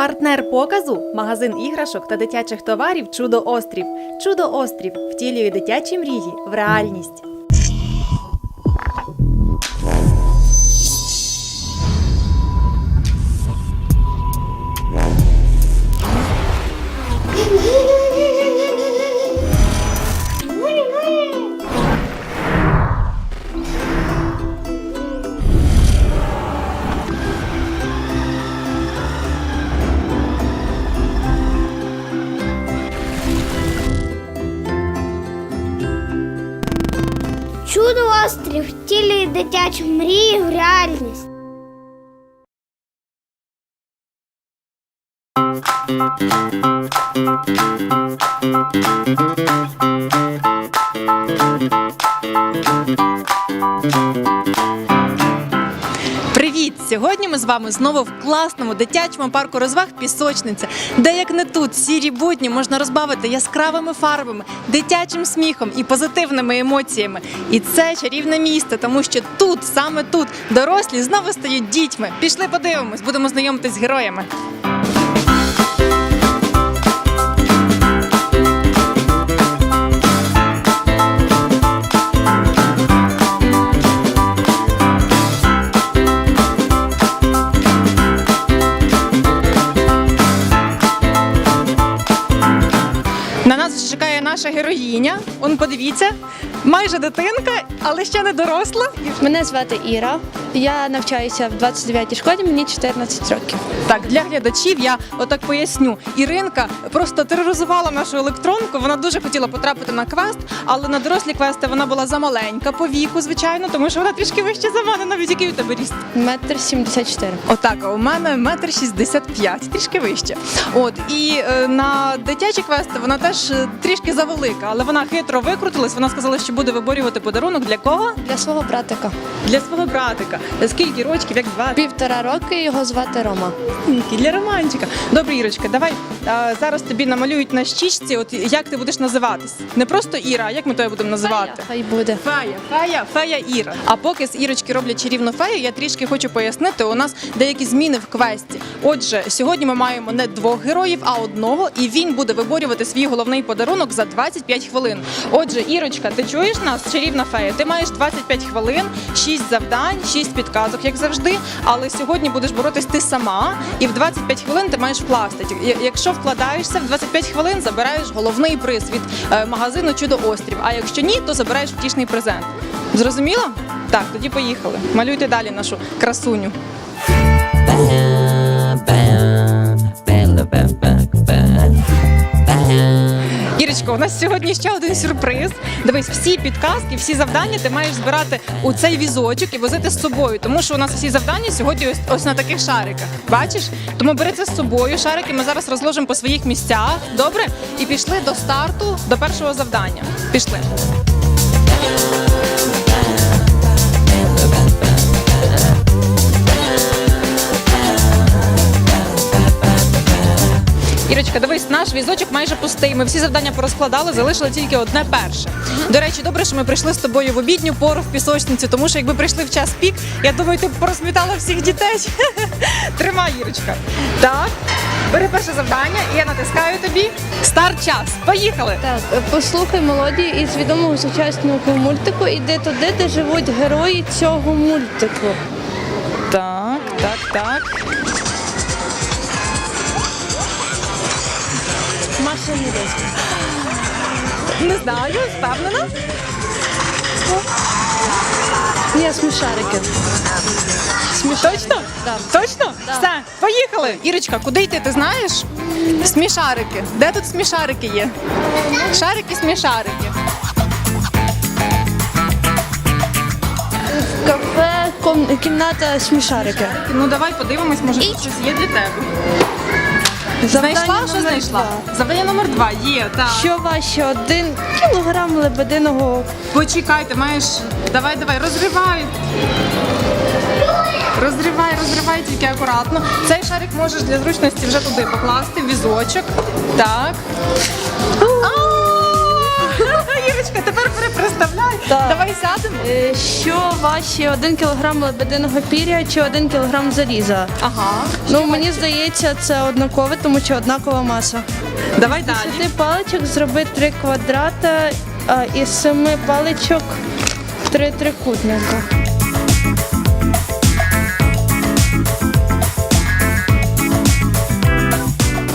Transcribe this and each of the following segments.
Партнер показу магазин іграшок та дитячих товарів Чудо Острів. Чудо Острів втілює дитячі мрії в реальність. Втілює мрію в реальність. Привіт! Сьогодні ми з вами знову в класному дитячому парку розваг Пісочниця, де як не тут сірі будні можна розбавити яскравими фарбами, дитячим сміхом і позитивними емоціями. І це чарівне місто, тому що тут, саме тут, дорослі знову стають дітьми. Пішли подивимось, будемо знайомитись з героями. Наша героїня. Он подивіться, майже дитинка, але ще не доросла. Мене звати Іра. Я навчаюся в 29-й школі, мені 14 років. Так, для глядачів я отак поясню. Іринка просто тероризувала нашу електронку. Вона дуже хотіла потрапити на квест, але на дорослі квести вона була замаленька по віку, звичайно, тому що вона трішки вище за мене, навіть який у тебе ріст. Метр 74. Отак, а у мене метр шістдесят п'ять, трішки вище. От і е, на дитячі квести вона теж е, трішки завелика, але вона хитро викрутилась. Вона сказала, що буде виборювати подарунок для кого? Для свого братика. Для свого братика. Скільки рочків, як звати? Півтора роки його звати Рома. Для романчика. Добре, Ірочка, давай а, зараз тобі намалюють на щічці. От як ти будеш називатись? Не просто Іра, а як ми тебе будемо називати? Хай буде. Фея, фея, фея Іра. А поки з Ірочки роблять чарівну фею, я трішки хочу пояснити. У нас деякі зміни в квесті. Отже, сьогодні ми маємо не двох героїв, а одного, і він буде виборювати свій головний подарунок за 25 хвилин. Отже, Ірочка, ти чуєш нас? Чарівна фея. Ти маєш 25 хвилин, 6 завдань, 6 підказок, як завжди. Але сьогодні будеш боротись ти сама, і в 25 хвилин ти маєш вкласти. Якщо вкладаєшся в 25 хвилин, забираєш головний приз від е, магазину Чудо Острів. А якщо ні, то забираєш втішний презент. Зрозуміло? Так, тоді поїхали. Малюйте далі нашу красуню. Ірочко, у нас сьогодні ще один сюрприз. Дивись, всі підказки, всі завдання ти маєш збирати у цей візочок і возити з собою, тому що у нас всі завдання сьогодні ось, ось на таких шариках. Бачиш? Тому бери це з собою. Шарики ми зараз розложимо по своїх місцях. Добре? І пішли до старту, до першого завдання. Пішли. Ірочка, дивись, наш візочок майже пустий. Ми всі завдання порозкладали, залишили тільки одне перше. До речі, добре, що ми прийшли з тобою в обідню пору в пісочницю, тому що якби прийшли в час пік, я думаю, ти б порозмітала всіх дітей. Тримай, Ірочка. Так, бери перше завдання, і я натискаю тобі. Старт час. Поїхали. Так, послухай мелодію із відомого сучасного мультику Іди туди, де живуть герої цього мультику. Так, так, так. Маша Медведь. Не знаю, впевнена. Ні, смішарики. Точно? Да. Точно? Все, поїхали. Ірочка, куди йти, ти знаєш? Смішарики. Де тут смішарики є? Шарики, смішарики. Кафе, ком- кімната смішарики. Ну давай подивимось, може тут щось є для тебе. Знайшла, що номер знайшла? два. Завдання номер два є, так. Що важче один кілограм лебединого Почекай, ти маєш. Давай, давай, розривай. Розривай, розривай тільки акуратно. Цей шарик можеш для зручності вже туди покласти, в візочок. Так. А! Ірочка, тепер Так. Давай сядемо. Е, Що важче 1 кг лебединого пір'я чи 1 кг заліза? Ага. Ну мені здається, це однакове, тому що однакова маса. Давай далі. Ти паличок зроби три квадрата, а із семи паличок три трикутника.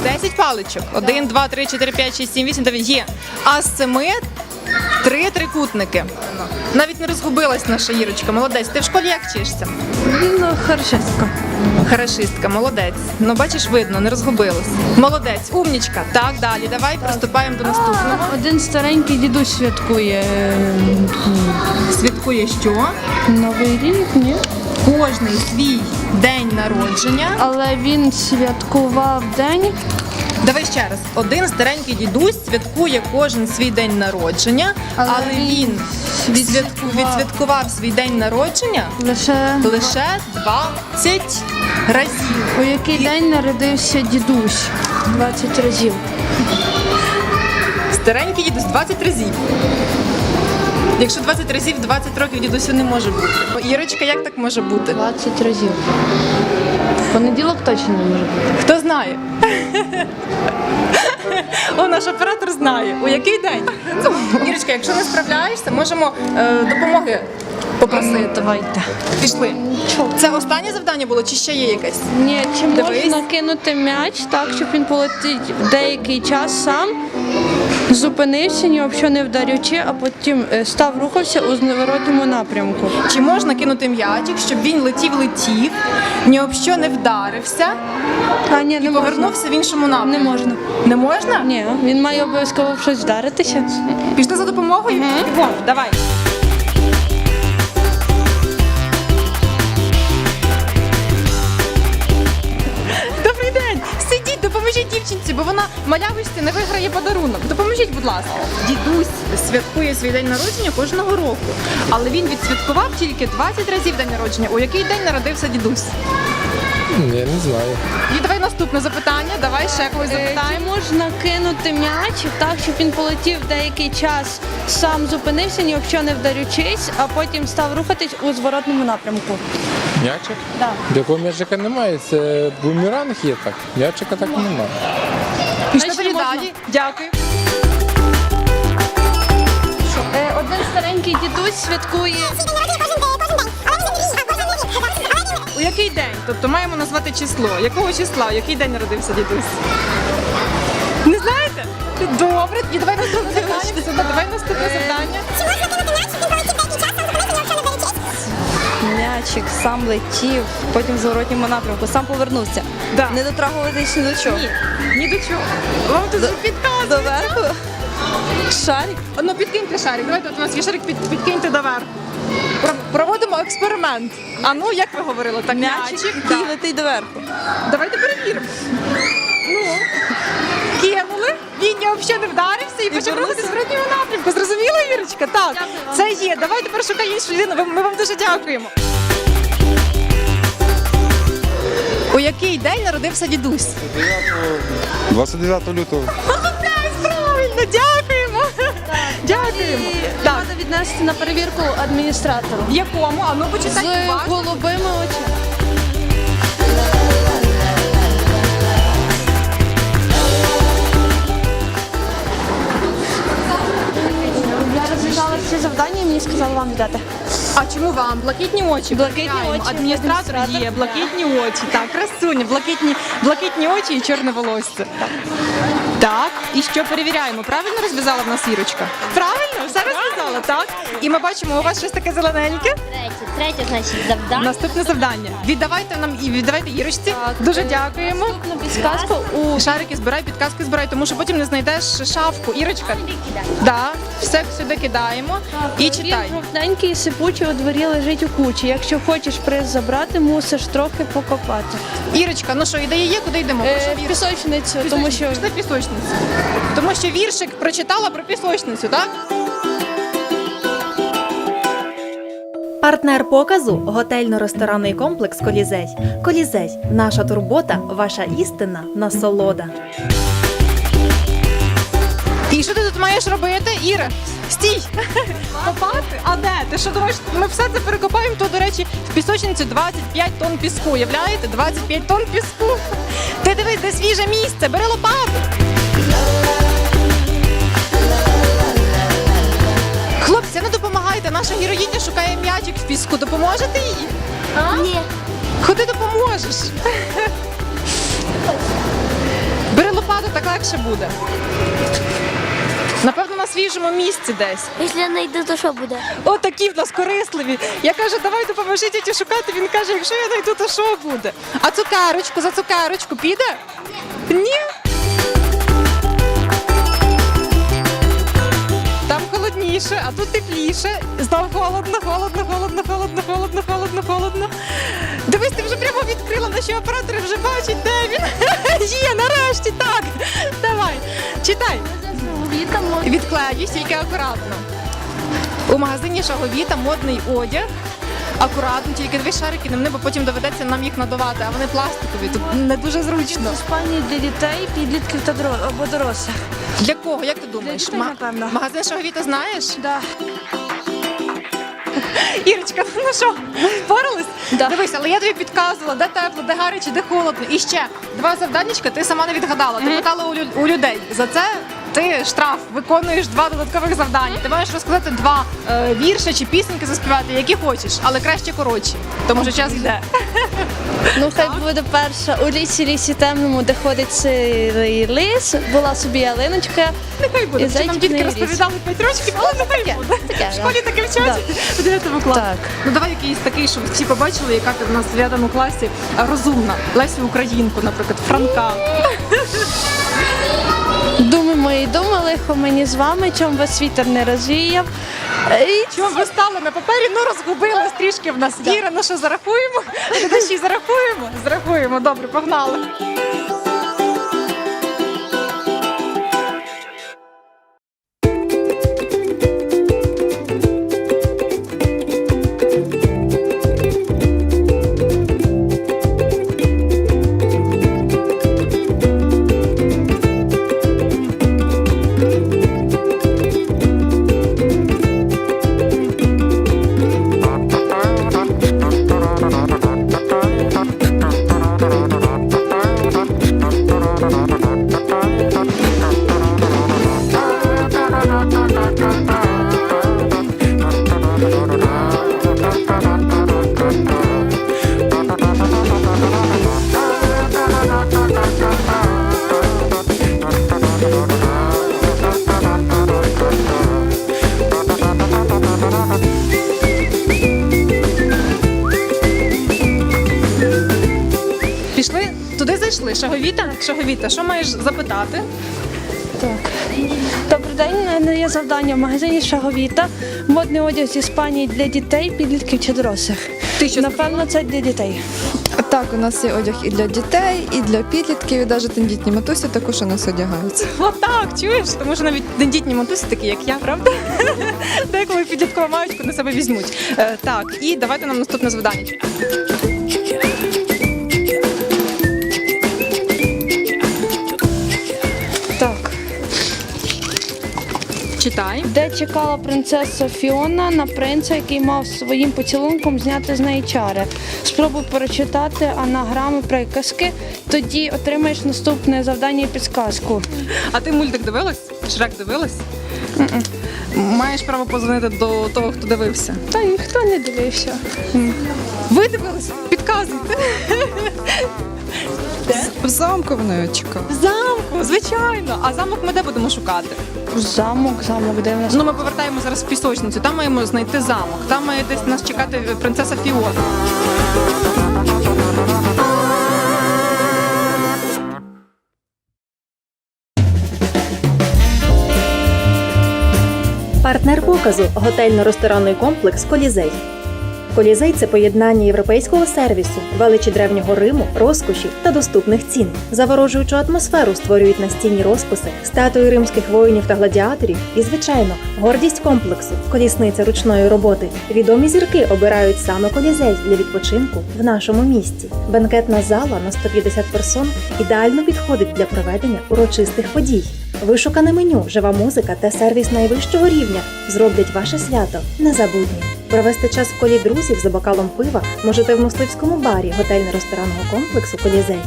10 паличок. 1, 2, 3, 4, 5, 6, 7, 8, 9 є. А з семи три трикутники. Навіть не розгубилась наша Ірочка. Молодець. Ти в школі як вчишся? Ну, хорошистка. Хорошистка, молодець. Ну бачиш, видно, не розгубилась. Молодець, умнічка. Так, далі. Давай приступаємо до наступного. Один старенький дідусь святкує е, Святкує що? Новий рік, ні? Кожний свій день народження. Але він святкував день. Давай ще раз. Один старенький дідусь святкує кожен свій день народження, але, Але він він відсвятку- відсвяткував. відсвяткував свій день народження Лише лише 20 разів. у який день народився дідусь 20 разів. Старенький дідусь 20 разів. Якщо 20 разів 20 років дідусю не може бути. Ірочка, як так може бути? 20 разів. Понеділок точно не може бути. Хто знає? О, наш оператор знає. У який день? Ірочка, якщо не справляєшся, можемо е, допомоги попросити. Давайте. Пішли. Це останнє завдання було чи ще є якесь? Ні, чи Дивись. можна кинути м'яч так, щоб він полетить деякий час сам, зупинився, ні об що не вдарючи, а потім е, став рухався у зворотному напрямку. Чи можна кинути м'ячик, щоб він летів-летів, ні об що не вдарився А ні, не і можна. повернувся в іншому напрямку? Не можна. Не можна? Ні, він має обов'язково в щось вдаритися. Пішли за допомогою? Бігом, давай. Бо вона малявочці не виграє подарунок. Допоможіть, будь ласка. Дідусь святкує свій день народження кожного року, але він відсвяткував тільки 20 разів день народження. У який день народився дідусь? Ні, не знаю. І давай наступне запитання. Давай ще когось Е, Чи можна кинути м'яч так, щоб він полетів деякий час, сам зупинився, ні об що не вдарючись, а потім став рухатись у зворотному напрямку? М'ячик? Да. Якого м'ячика немає? Це бумеранг є так. М'ячика так немає. Пішли тоді далі. Дякую. Е, Один старенький дідусь святкує. У який день? Тобто маємо назвати число. Якого числа? У який день народився дідусь? Не знаєте? Добре, і давай наступне завдання. Все, Давай наступне завдання. М'ячик сам летів, потім в зворотньому напрямку, сам повернувся. Да. Не дотрагуватись ні до чого. Ні, ні до чого. Вам тут вже підказують. Доверху. Шарик. Ну підкиньте шарик. Давайте от у нас є шарик, під, підкиньте доверху. Про- Проводимо експеримент. А ну, як ви говорили, так М'ячик, Да. летить доверху. Давайте перевіримо. Ну, кинули, він об що не вдарився і почав рухати в зворотньому напрямку. Зрозуміла, Ірочка? Так, це є. Давай тепер шукай іншу людину. Ми вам дуже дякуємо. У який день народився дідусь? 29 лютого. Молодець, правильно, дякуємо. Дякуємо. Так. треба віднести на перевірку адміністратору. В якому? А ну З почитай уважно. голубими очима. Я розв'язала всі завдання і мені сказали вам віддати. А чому вам? Блакитні очі. Блакитні Перевіряємо. очі, Адміністратор адміністратор, є, блакитні очі. Так, красуня, блакитні, блакитні очі і чорне волосся. Так, і що перевіряємо? Правильно розв'язала в нас Ірочка? Правильно, все розв'язала, так? І ми бачимо, у вас щось таке зелененьке. Третє, третє, значить, завдання. Наступне завдання. Віддавайте нам і віддавайте Ірочці. Дуже дякуємо. Наступна підсказка у Шарики збирай, підказки збирай, тому що потім не знайдеш шафку. Ірочка, да, все сюди кидаємо і читай. Він жовтенький і сипучий у дворі лежить у кучі. Якщо хочеш приз забрати, мусиш трохи покопати. Ірочка, ну що, ідея є, куди йдемо? Прошу, Е, Ір. пісочницю, тому що Пішли пісочницю. Тому що віршик прочитала про пісочницю, так? Партнер показу готельно-ресторанний комплекс Колізей. Колізей наша турбота, ваша істина насолода. Що ти тут маєш робити, Іра? Стій! Копати? А де? Ти що думаєш, ми все це перекопаємо? То, до речі, в пісочниці 25 тонн піску. Уявляєте? 25 тонн піску. Ти дивись, де свіже місце, бери лопату. Хлопці, ну допомагайте. Наша героїня шукає м'ячик в піску. Допоможете їй? А? Ні. Ходи допоможеш. Бери лопату, так легше буде. Напевно, на свіжому місці десь. Якщо я знайду, то що буде? О, такі в нас корисливі. Я кажу, давай допоможи тіті шукати. Він каже, якщо я знайду, то що буде? А цукерочку за цукерочку піде? Ні. Там холодніше, а тут тепліше. Знов холодно, холодно, холодно, холодно, холодно, холодно, холодно. Дивись, ти вже прямо відкрила, наші оператори вже бачать, де він. Є, нарешті, так. Давай, читай. Відклеюсь, тільки акуратно. У магазині Шаговіта модний одяг. Акуратно, тільки дві шарики не бо потім доведеться нам їх надувати, а вони пластикові, тут не дуже зручно. Іспанії для дітей, підлітків та або дорослих. Для кого? Як ти думаєш? дітей, напевно. Магазин Шаговіта знаєш? Да. Ірочка, ну що, впорались? Да. Дивись, але я тобі підказувала, де тепло, де гаряче, де холодно. І ще два завданнячка ти сама не відгадала. Ти питала у людей. За це ти штраф виконуєш два додаткових завдання. Ти маєш розказати два е, вірші чи пісеньки заспівати, які хочеш, але краще коротші, тому що час йде. Ну, хай буде перша. У лісі лісі темному, де ходить сирий лис, була собі ялиночка. Нехай буде. Що нам дітки розповідали 5 років, але нехай буде. таке, В школі таке вчать в 9 класі. Так. Ну давай якийсь такий, щоб всі побачили, яка ти в нас в 9 класі розумна. Лесю Українку, наприклад, Франка. Думи мої думи, лихо мені з вами, чом вас вітер не розвіяв. Е, І Чому ви стали на папері? Ну розгубилась трішки в нас Іра. Ну що зарахуємо? Наші зарахуємо? Зарахуємо. Добре, погнали. Пішли туди зайшли. Шаговіта? Шаговіта, що маєш запитати? Так. Добрий день, у мене є завдання в магазині Шаговіта. Модний одяг з Іспанії для дітей, підлітків чи дорослих. Ти що Напевно, це для дітей. Так, у нас є одяг і для дітей, і для підлітків, і навіть тендітні матусі також у нас одягаються. Отак, чуєш? Тому що навіть дендітні матусі такі, як я, правда? Деколи підліткову маючку на себе візьмуть. Е, так, і давайте нам наступне завдання. Читай. Де чекала принцеса Фіона на принца, який мав своїм поцілунком зняти з неї чари. Спробуй прочитати анаграми приказки, тоді отримаєш наступне завдання і підсказку. А ти мультик дивилась? Шрек дивилась? Маєш право позвонити до того, хто дивився. Та ніхто не дивився. Ви дивились? Підказуйте. В замку вона чекала. Замку, звичайно. А замок ми де будемо шукати? Замок, замок, де в нас. Ну, ми повертаємо зараз в пісочницю. Там маємо знайти замок. Там має десь нас чекати принцеса Фіона. Партнер показу готельно-ресторанний комплекс Колізей. Колізей це поєднання європейського сервісу, величі древнього Риму, розкоші та доступних цін. Заворожуючу атмосферу створюють настінні розписи, статуї римських воїнів та гладіаторів і, звичайно, гордість комплексу, колісниця ручної роботи. Відомі зірки обирають саме колізей для відпочинку в нашому місті. Бенкетна зала на 150 персон ідеально підходить для проведення урочистих подій. Вишукане меню, жива музика та сервіс найвищого рівня зроблять ваше свято незабутнім. Провести час в колі друзів за бокалом пива можете в мисливському барі готельно-ресторанного комплексу Колізей.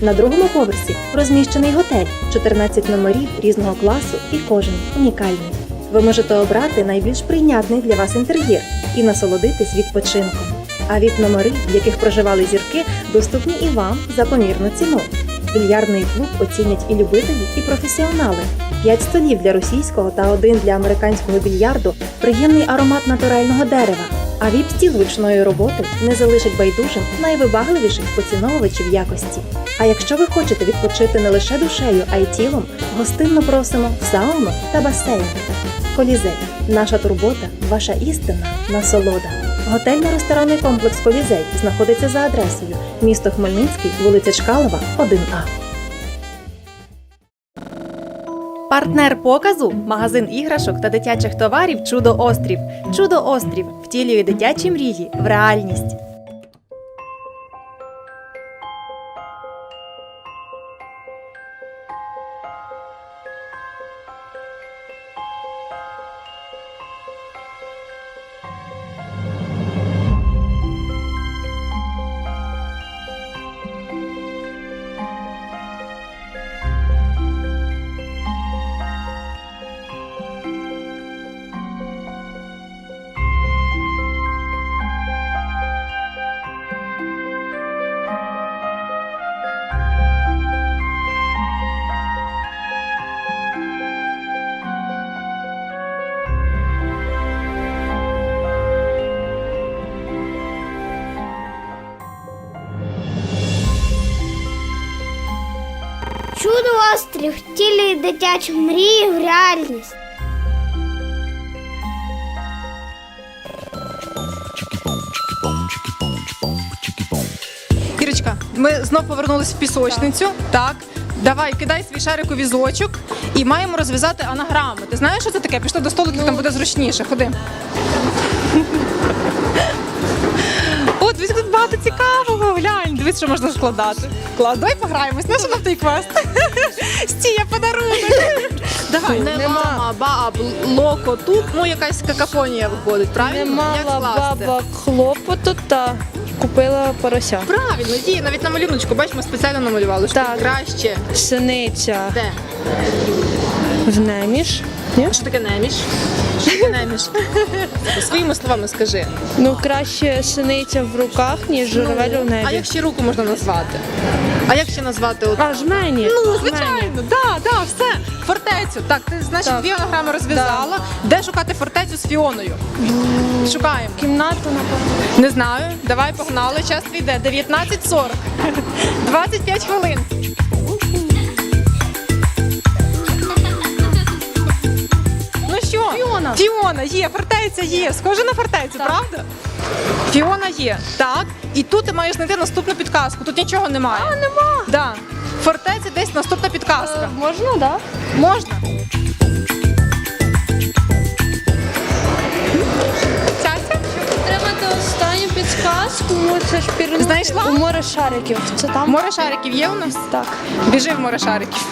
На другому поверсі розміщений готель, 14 номерів різного класу і кожен унікальний. Ви можете обрати найбільш прийнятний для вас інтер'єр і насолодитись відпочинком. А віп номери, в яких проживали зірки, доступні і вам за помірну ціну. Більярдний клуб оцінять і любителі, і професіонали. П'ять столів для російського та один для американського більярду, приємний аромат натурального дерева. А віп-стіл ручної роботи не залишить байдужим найвибагливіших поціновувачів якості. А якщо ви хочете відпочити не лише душею, а й тілом, гостинно просимо в сауну та басейн. Колізей. Наша турбота, ваша істина, насолода. Готельно-ресторанний комплекс Колізей знаходиться за адресою місто Хмельницький, вулиця Чкалова, 1А. Партнер показу магазин іграшок та дитячих товарів Чудо Острів. Чудо Острів втілює дитячі мрії в реальність. Втілює дитячі мрії в реальність. Ірочка, ми знов повернулись в пісочницю. Так. Давай, кидай свій шарик у візочок і маємо розв'язати анаграми. Ти знаєш, що це таке? Пішли до столу, там буде зручніше. Ходи. От, тут багато цікавого. Глянь, дивись, що можна складати. Клас, давай пограємось. Наша нам той квест. Стія, подарунок. Давай, не мама, баб, локо, тут, ну якась какафонія виходить, правильно? Як мала скласти? баба хлопоту та купила порося. Правильно, діє, навіть на малюночку, бачиш, ми спеціально намалювали, що Так. краще. Синиця Де? в неміж. Ні? Що таке неміш? Таке? Своїми словами скажи. Ну, краще синиця в руках, ніж журавель у А як ще руку можна назвати? А як ще назвати? От? А, жмені. Ну, звичайно, да, да, все. Фортецю. Так, ти значить Так. дві анаграми розв'язала. Де шукати фортецю з Фіоною? Шукаємо. Кімнату, напевно. Не знаю. Давай погнали. Час йде. 19.40. 25 хвилин. Фіона. Фіона є, фортеця є. Схоже на фортецю, правда? Фіона є. Так. І тут ти маєш знайти наступну підказку. Тут нічого немає. А, нема. Да. Фортеця десь наступна підказка. Можна, так? Да? Можна. Цяця? Треба до останню підсказку. Це ж пірнути Знайшла? у море шариків. Це там? Море шариків є у нас? Так. Біжи в море шариків.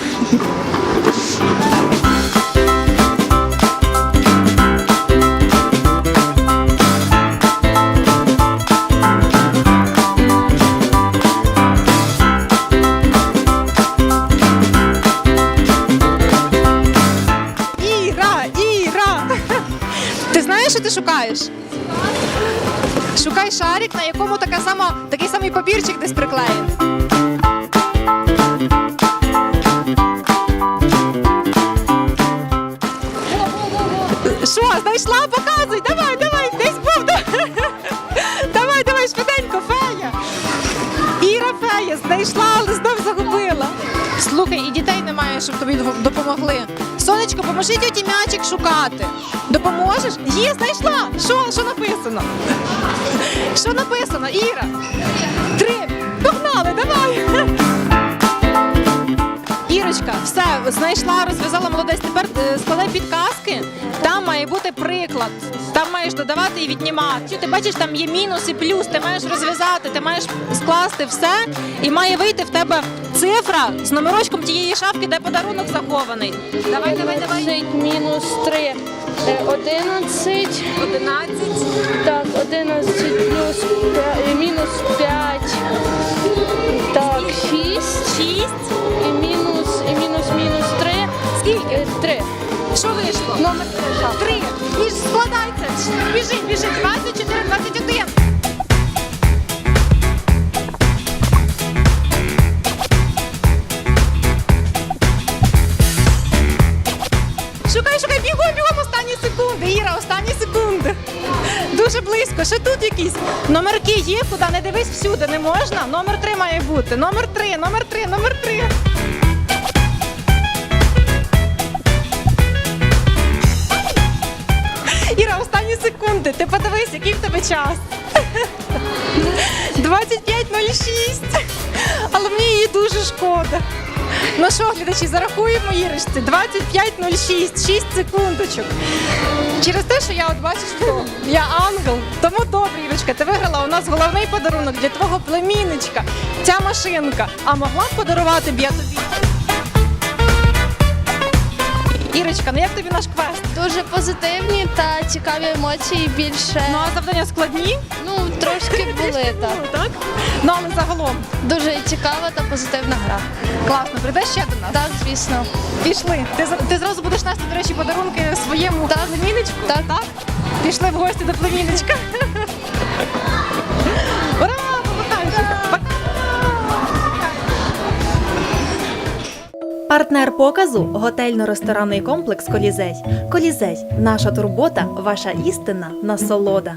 Шарик, на якому така сама, такий самий папірчик десь приклеєний. Слухай, і дітей немає, щоб тобі допомогли. Сонечко, поможи тьоті м'ячик шукати. Допоможеш? Є, знайшла. Що, що написано? Що написано, Іра? Три. Погнали, давай. Ірочка, все, знайшла, розв'язала молодець. Тепер е, складай підказки. Там має бути приклад. Там маєш додавати і віднімати. Ти бачиш, там є мінус і плюс. Ти маєш розв'язати, ти маєш скласти все, і має вийти в тебе цифра з номерочком тієї шафки, де подарунок захований. Давай, давай, давай. 11 мінус 3. 11. 11. Так, 11 плюс 5, мінус 5. Так, 6. 6. І мінус, і мінус, мінус 3. Скільки? 3. Що вийшло? Номер 3 шафа. Три. Біж, складайте. Біжить, біжить. 24, якісь номерки є, куди не дивись всюди, не можна. Номер три має бути. Номер три, номер три, номер три. Іра, останні секунди. Ти подивись, який в тебе час. 25.06. Але мені її дуже шкода. Ну що, глядачі, зарахуємо Ірочці. 25.06, 6 секундочок. Через те, що я от бачу, що Я ангел. Тому добре, Ірочка, ти виграла у нас головний подарунок для твого племінничка. Ця машинка. А могла б подарувати б я тобі. Ірочка, ну як тобі наш квест? Дуже позитивні та цікаві емоції більше. Ну а завдання складні? Ну, трошки були так. Так? Ну але загалом. Дуже цікава та позитивна гра. Класно, прийдеш ще до нас? Так, звісно. Пішли. Ти, ти зразу будеш нести, до речі, подарунки своєму племінничку? Так. так? Пішли в гості до племінничка. Партнер показу готельно-ресторанний комплекс Колізей. Колізей наша турбота, ваша істина насолода.